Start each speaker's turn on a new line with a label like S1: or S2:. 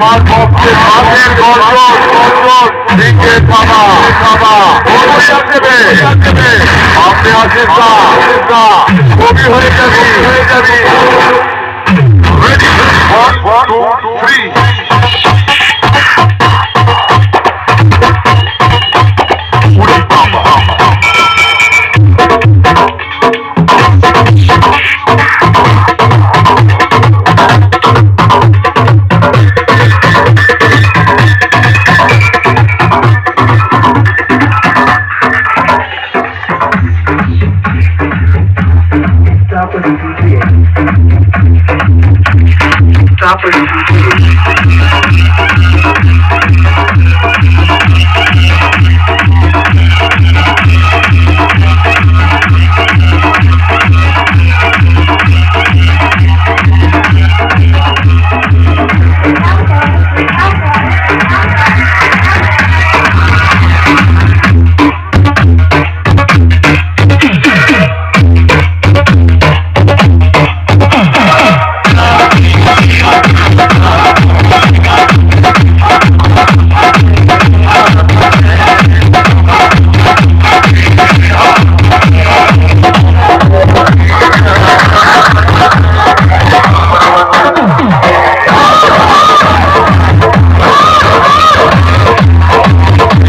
S1: আমার পক্ষে হাতের গর্জন দিকে থামা থামা। আপনি আসেন না কবি হয়ে যাবি হয়ে যাবি। রেডি ওয়ান টু থ্রি
S2: சாப்பிடு சாப்பிடு